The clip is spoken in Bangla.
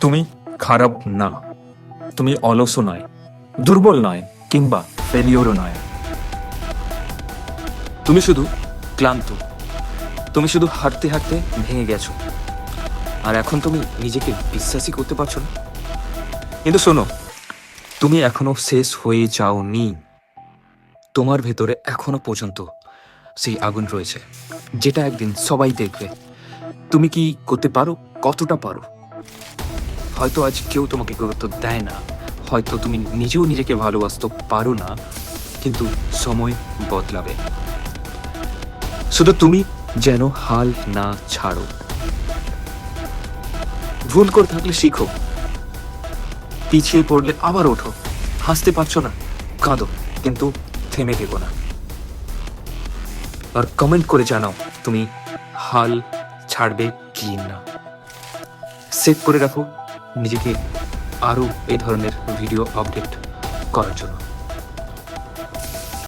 তুমি খারাপ না। তুমি অলসও নয়, দুর্বল নয়, কিংবা ফেলিওরও নয়। তুমি শুধু ক্লান্ত। তুমি শুধু হাঁটতে হাঁটতে ভেঙে গেছো। আর এখন তুমি নিজেকে বিশ্বাসই করতে পারছ না। কিন্তু শোনো, তুমি এখনও শেষ হয়ে যাওনি। তোমার ভেতরে এখনও পর্যন্ত সেই আগুন রয়েছে, যেটা একদিন সবাই দেখবে। তুমি কি করতে পারো? কতটা পারো? হয়তো আজ কেউ তোমাকে গুরুত্ব দেয় না। হয়তো তুমি নিজেও নিজেকে ভালোবাসতে পারো না, কিন্তু সময় বদলাবে। শুধু তুমি যেন হাল না ছাড়ো। ভুল করে থাকলে শিখো। পিছিয়ে পড়লে আবার ওঠো। হাসতে পারছ না, কাঁদো, কিন্তু থেমে থেকো না। আর কমেন্ট করে জানাও তুমি হাল ছাড়বে কি না। সেভ করে রাখো। নিজেকে আরও এই ধরনের ভিডিও আপডেট করার জন্য।